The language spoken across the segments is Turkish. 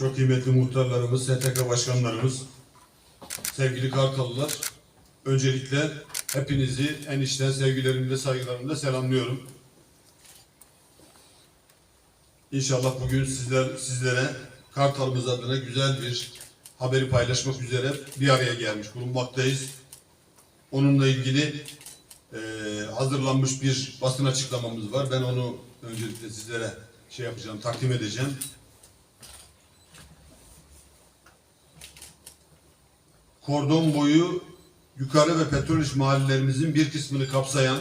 Çok kıymetli muhtarlarımız, STK başkanlarımız, sevgili Kartalılar. Öncelikle hepinizi en içten sevgilerimle, saygılarımla selamlıyorum. İnşallah bugün sizler sizlere Kartalımız adına güzel bir haberi paylaşmak üzere bir araya gelmiş bulunmaktayız. Onunla ilgili eee, hazırlanmış bir basın açıklamamız var. Ben onu öncelikle sizlere şey yapacağım, takdim edeceğim. Kordon boyu yukarı ve petrol iş mahallelerimizin bir kısmını kapsayan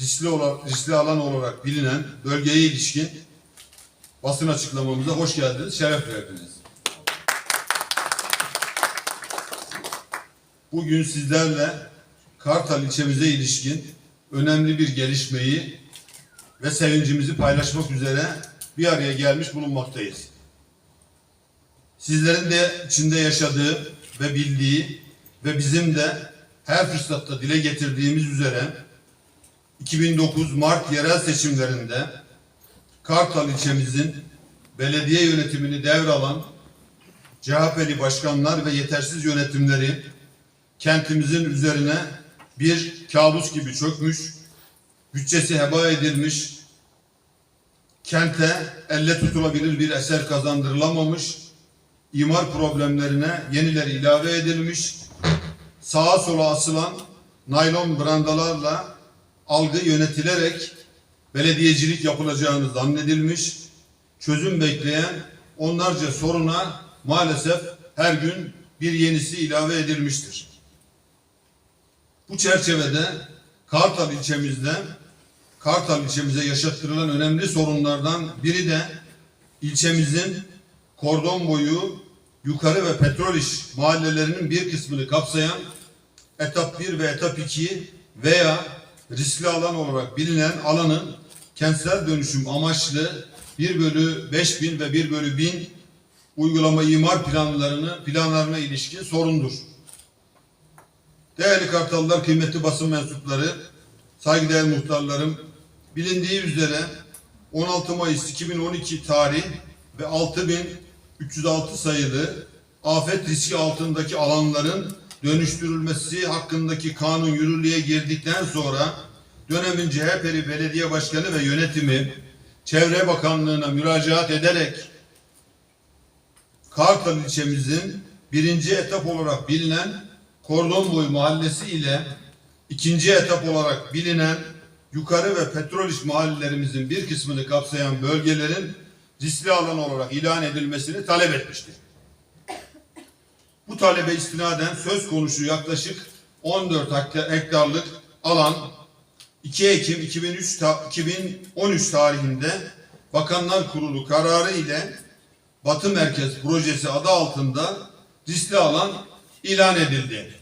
riskli, olarak, riskli alan olarak bilinen bölgeye ilişkin basın açıklamamıza hoş geldiniz, şeref verdiniz. Bugün sizlerle Kartal ilçemize ilişkin önemli bir gelişmeyi ve sevincimizi paylaşmak üzere bir araya gelmiş bulunmaktayız. Sizlerin de içinde yaşadığı ve bildiği ve bizim de her fırsatta dile getirdiğimiz üzere 2009 Mart yerel seçimlerinde Kartal ilçemizin belediye yönetimini devralan CHP'li başkanlar ve yetersiz yönetimleri kentimizin üzerine bir kabus gibi çökmüş, bütçesi heba edilmiş, kente elle tutulabilir bir eser kazandırılamamış, imar problemlerine yenileri ilave edilmiş, sağa sola asılan naylon brandalarla algı yönetilerek belediyecilik yapılacağını zannedilmiş, çözüm bekleyen onlarca soruna maalesef her gün bir yenisi ilave edilmiştir. Bu çerçevede Kartal ilçemizde Kartal ilçemize yaşattırılan önemli sorunlardan biri de ilçemizin kordon boyu yukarı ve petrol iş mahallelerinin bir kısmını kapsayan etap 1 ve etap 2 veya riskli alan olarak bilinen alanın kentsel dönüşüm amaçlı 1 bölü 5000 ve 1 bölü 1000 uygulama imar planlarını planlarına ilişkin sorundur. Değerli Kartallılar, kıymetli basın mensupları, saygıdeğer muhtarlarım, bilindiği üzere 16 Mayıs 2012 tarih ve 6306 sayılı afet riski altındaki alanların dönüştürülmesi hakkındaki kanun yürürlüğe girdikten sonra dönemin CHP'li belediye başkanı ve yönetimi Çevre Bakanlığı'na müracaat ederek Kartal ilçemizin birinci etap olarak bilinen Kordon Boyu Mahallesi ile ikinci etap olarak bilinen yukarı ve petrol iş mahallelerimizin bir kısmını kapsayan bölgelerin riskli alan olarak ilan edilmesini talep etmiştir. Bu talebe istinaden söz konusu yaklaşık 14 hektar- hektarlık alan 2 Ekim 2003 ta- 2013 tarihinde Bakanlar Kurulu kararı ile Batı Merkez Projesi adı altında riskli alan ilan edildi.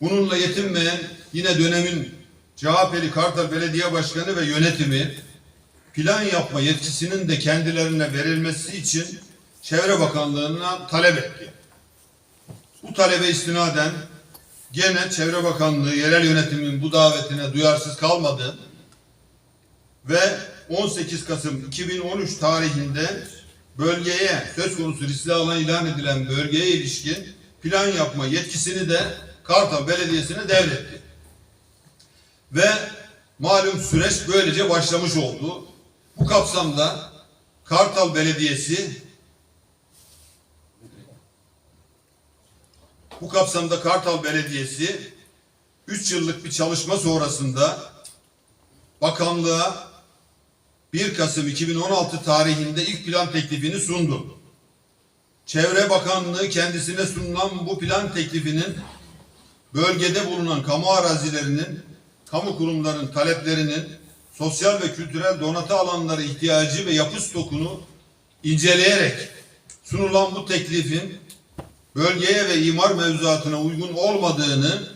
Bununla yetinmeyen yine dönemin CHP'li Kartal Belediye Başkanı ve yönetimi plan yapma yetkisinin de kendilerine verilmesi için Çevre Bakanlığı'na talep etti. Bu talebe istinaden gene Çevre Bakanlığı yerel yönetimin bu davetine duyarsız kalmadı ve 18 Kasım 2013 tarihinde bölgeye söz konusu riskli alan ilan edilen bölgeye ilişkin plan yapma yetkisini de Kartal Belediyesi'ne devretti. Ve malum süreç böylece başlamış oldu. Bu kapsamda Kartal Belediyesi bu kapsamda Kartal Belediyesi 3 yıllık bir çalışma sonrasında bakanlığa 1 Kasım 2016 tarihinde ilk plan teklifini sundu. Çevre Bakanlığı kendisine sunulan bu plan teklifinin bölgede bulunan kamu arazilerinin, kamu kurumlarının taleplerinin, sosyal ve kültürel donatı alanları ihtiyacı ve yapı stokunu inceleyerek sunulan bu teklifin bölgeye ve imar mevzuatına uygun olmadığını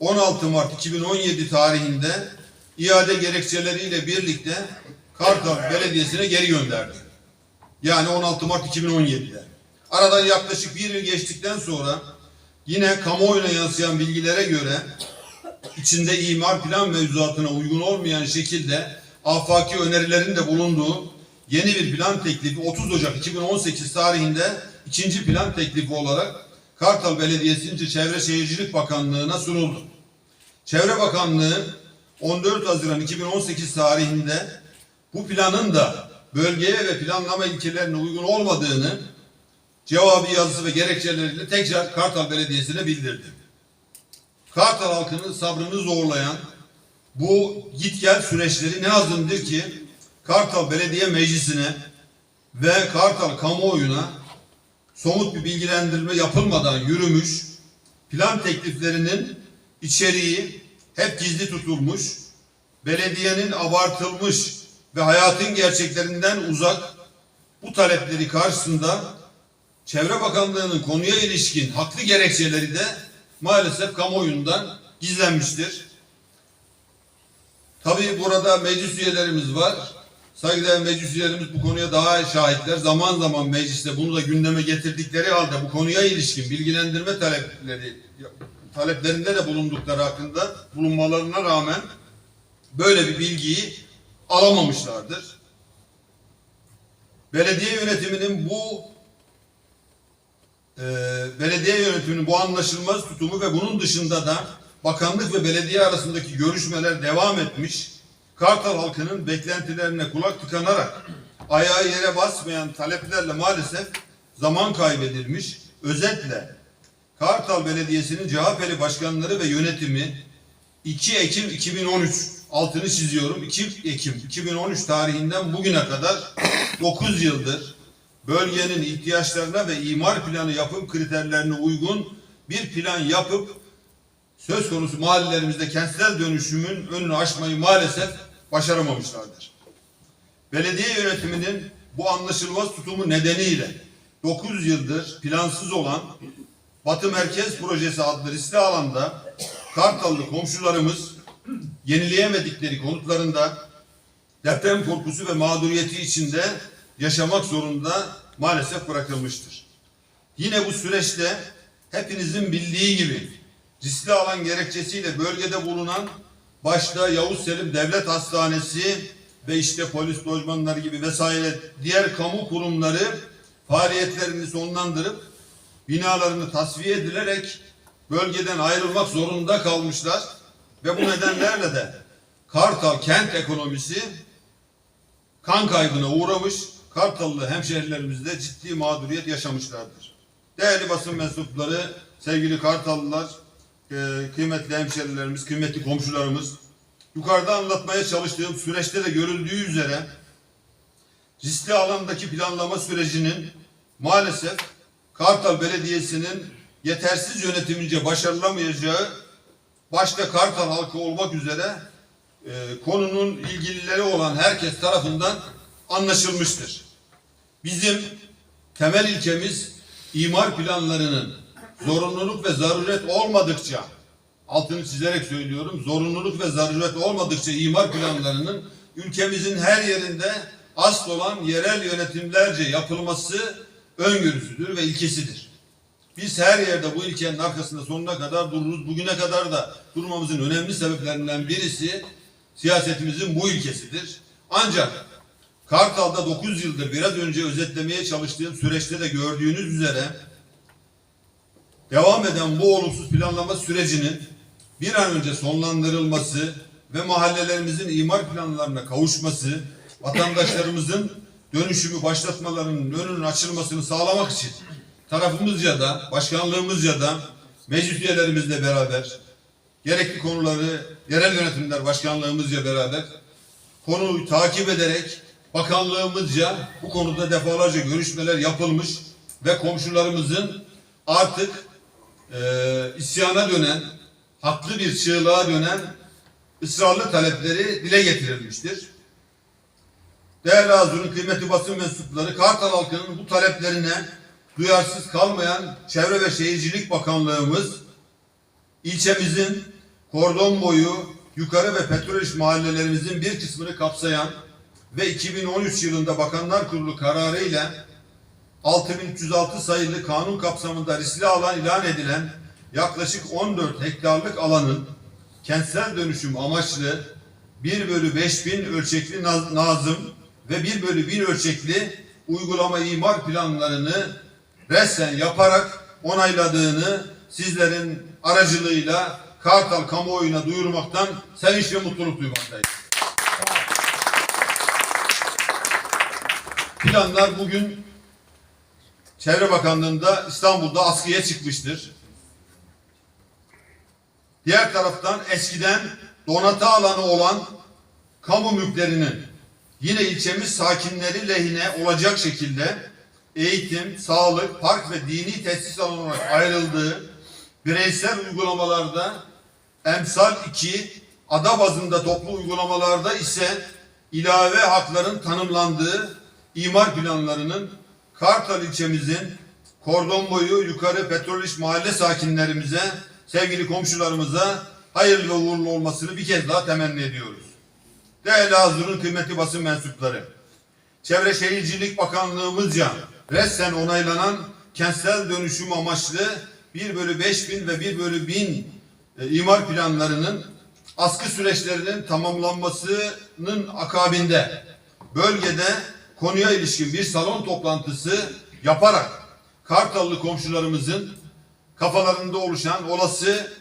16 Mart 2017 tarihinde iade gerekçeleriyle birlikte Kartal Belediyesi'ne geri gönderdi. Yani 16 Mart 2017'de. Aradan yaklaşık bir yıl geçtikten sonra yine kamuoyuna yansıyan bilgilere göre içinde imar plan mevzuatına uygun olmayan şekilde afaki önerilerin de bulunduğu yeni bir plan teklifi 30 Ocak 2018 tarihinde ikinci plan teklifi olarak Kartal Belediyesi'nce Çevre Şehircilik Bakanlığı'na sunuldu. Çevre Bakanlığı 14 Haziran 2018 tarihinde bu planın da bölgeye ve planlama ilkelerine uygun olmadığını cevabı yazısı ve gerekçeleriyle tekrar Kartal Belediyesi'ne bildirdi. Kartal halkının sabrını zorlayan bu git gel süreçleri ne azındır ki Kartal Belediye Meclisi'ne ve Kartal kamuoyuna somut bir bilgilendirme yapılmadan yürümüş, plan tekliflerinin içeriği hep gizli tutulmuş, belediyenin abartılmış ve hayatın gerçeklerinden uzak bu talepleri karşısında Çevre Bakanlığı'nın konuya ilişkin haklı gerekçeleri de maalesef kamuoyundan gizlenmiştir. Tabii burada meclis üyelerimiz var. Saygıdeğer meclis üyelerimiz bu konuya daha şahitler. Zaman zaman mecliste bunu da gündeme getirdikleri halde bu konuya ilişkin bilgilendirme talepleri taleplerinde de bulundukları hakkında bulunmalarına rağmen böyle bir bilgiyi alamamışlardır. Belediye yönetiminin bu e, belediye yönetiminin bu anlaşılmaz tutumu ve bunun dışında da bakanlık ve belediye arasındaki görüşmeler devam etmiş. Kartal halkının beklentilerine kulak tıkanarak ayağı yere basmayan taleplerle maalesef zaman kaybedilmiş. Özetle Kartal Belediyesi'nin CHP'li başkanları ve yönetimi 2 Ekim 2013 altını çiziyorum. 2 Ekim 2013 tarihinden bugüne kadar 9 yıldır bölgenin ihtiyaçlarına ve imar planı yapım kriterlerine uygun bir plan yapıp söz konusu mahallelerimizde kentsel dönüşümün önünü aşmayı maalesef başaramamışlardır. Belediye yönetiminin bu anlaşılmaz tutumu nedeniyle 9 yıldır plansız olan Batı Merkez Projesi adlı riskli alanda Kartallı komşularımız yenileyemedikleri konutlarında deprem korkusu ve mağduriyeti içinde yaşamak zorunda maalesef bırakılmıştır. Yine bu süreçte hepinizin bildiği gibi riskli alan gerekçesiyle bölgede bulunan başta Yavuz Selim Devlet Hastanesi ve işte polis lojmanları gibi vesaire diğer kamu kurumları faaliyetlerini sonlandırıp binalarını tasfiye edilerek bölgeden ayrılmak zorunda kalmışlar ve bu nedenlerle de Kartal kent ekonomisi kan kaybına uğramış, Kartallı hemşehrilerimiz de ciddi mağduriyet yaşamışlardır. Değerli basın mensupları, sevgili Kartallılar, e, kıymetli hemşehrilerimiz, kıymetli komşularımız, yukarıda anlatmaya çalıştığım süreçte de görüldüğü üzere riskli alandaki planlama sürecinin maalesef Kartal Belediyesi'nin yetersiz yönetimince başarılamayacağı başta Kartal halkı olmak üzere e, konunun ilgilileri olan herkes tarafından anlaşılmıştır. Bizim temel ilkemiz imar planlarının zorunluluk ve zaruret olmadıkça altını çizerek söylüyorum zorunluluk ve zaruret olmadıkça imar planlarının ülkemizin her yerinde asıl olan yerel yönetimlerce yapılması öngörüsüdür ve ilkesidir. Biz her yerde bu ilkenin arkasında sonuna kadar dururuz. Bugüne kadar da durmamızın önemli sebeplerinden birisi siyasetimizin bu ilkesidir. Ancak Kartal'da 9 yıldır biraz önce özetlemeye çalıştığım süreçte de gördüğünüz üzere devam eden bu olumsuz planlama sürecinin bir an önce sonlandırılması ve mahallelerimizin imar planlarına kavuşması, vatandaşlarımızın dönüşümü başlatmalarının önünün açılmasını sağlamak için tarafımızca da, başkanlığımızca da meclis üyelerimizle beraber gerekli konuları yerel yönetimler başkanlığımızla beraber konuyu takip ederek bakanlığımızca bu konuda defalarca görüşmeler yapılmış ve komşularımızın artık e, isyana dönen, haklı bir çığlığa dönen ısrarlı talepleri dile getirilmiştir. Değerli Hazır'ın kıymetli basın mensupları Kartal halkının bu taleplerine duyarsız kalmayan Çevre ve Şehircilik Bakanlığımız ilçemizin kordon boyu yukarı ve petrol iş mahallelerimizin bir kısmını kapsayan ve 2013 yılında Bakanlar Kurulu kararı ile 6306 sayılı kanun kapsamında riskli alan ilan edilen yaklaşık 14 hektarlık alanın kentsel dönüşüm amaçlı 1 bölü 5000 ölçekli naz- nazım ve bir bölü bin ölçekli uygulama imar planlarını resmen yaparak onayladığını sizlerin aracılığıyla Kartal kamuoyuna duyurmaktan sevinç ve mutluluk duymaktayız. Planlar bugün Çevre Bakanlığı'nda İstanbul'da askıya çıkmıştır. Diğer taraftan eskiden donatı alanı olan kamu mülklerinin yine ilçemiz sakinleri lehine olacak şekilde eğitim, sağlık, park ve dini tesis alanı olarak ayrıldığı bireysel uygulamalarda emsal 2, ada bazında toplu uygulamalarda ise ilave hakların tanımlandığı imar planlarının Kartal ilçemizin kordon boyu yukarı petrol iş mahalle sakinlerimize, sevgili komşularımıza hayırlı ve uğurlu olmasını bir kez daha temenni ediyoruz. Değerli Hazır'ın kıymetli basın mensupları, Çevre Şehircilik Bakanlığımızca resten onaylanan kentsel dönüşüm amaçlı 1 bölü 5 bin ve 1 bölü 1000 e, imar planlarının askı süreçlerinin tamamlanmasının akabinde bölgede konuya ilişkin bir salon toplantısı yaparak Kartallı komşularımızın kafalarında oluşan olası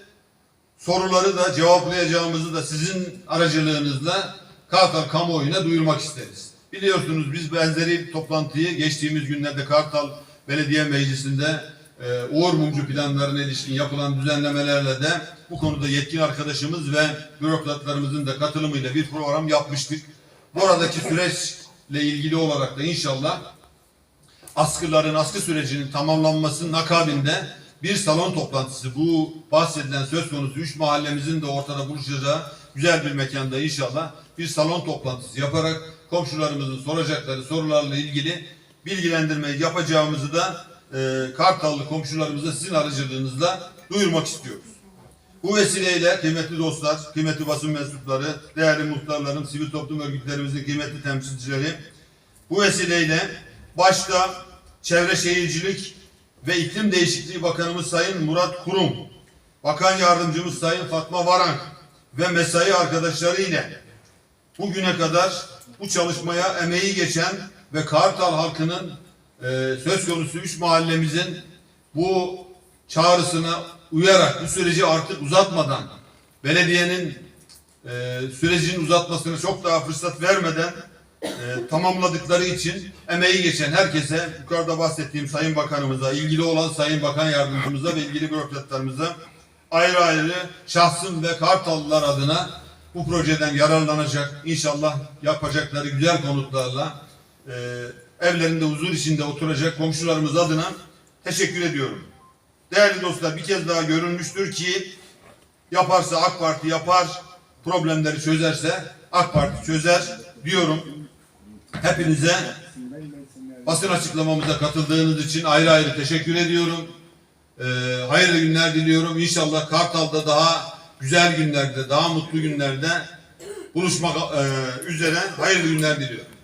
soruları da cevaplayacağımızı da sizin aracılığınızla Kartal kamuoyuna duyurmak isteriz. Biliyorsunuz biz benzeri toplantıyı geçtiğimiz günlerde Kartal Belediye Meclisi'nde e, Uğur Mumcu planlarına ilişkin yapılan düzenlemelerle de bu konuda yetkin arkadaşımız ve bürokratlarımızın da katılımıyla bir program yapmıştık. Buradaki süreçle ilgili olarak da inşallah askıların askı sürecinin tamamlanmasının akabinde bir salon toplantısı bu bahsedilen söz konusu üç mahallemizin de ortada buluşacağı güzel bir mekanda inşallah bir salon toplantısı yaparak komşularımızın soracakları sorularla ilgili bilgilendirmeyi yapacağımızı da e, Kartallı komşularımıza sizin aracılığınızla duyurmak istiyoruz. Bu vesileyle kıymetli dostlar, kıymetli basın mensupları, değerli muhtarlarım, sivil toplum örgütlerimizin kıymetli temsilcileri, bu vesileyle başta Çevre Şehircilik ve İklim Değişikliği Bakanımız Sayın Murat Kurum, Bakan Yardımcımız Sayın Fatma Varank ve mesai arkadaşları ile bugüne kadar bu çalışmaya emeği geçen ve Kartal halkının e, söz konusu üç mahallemizin bu çağrısına uyarak bu süreci artık uzatmadan belediyenin e, sürecin uzatmasına çok daha fırsat vermeden e, tamamladıkları için emeği geçen herkese yukarıda bahsettiğim Sayın Bakanımıza, ilgili olan Sayın Bakan Yardımcımıza ve ilgili bürokratlarımıza ayrı ayrı şahsım ve Kartallılar adına bu projeden yararlanacak, inşallah yapacakları güzel konutlarla e, evlerinde huzur içinde oturacak komşularımız adına teşekkür ediyorum. Değerli dostlar bir kez daha görülmüştür ki yaparsa AK Parti yapar, problemleri çözerse AK Parti çözer diyorum. Hepinize basın açıklamamıza katıldığınız için ayrı ayrı teşekkür ediyorum. Ee, hayırlı günler diliyorum. İnşallah Kartal'da daha güzel günlerde, daha mutlu günlerde buluşmak e, üzere hayırlı günler diliyorum.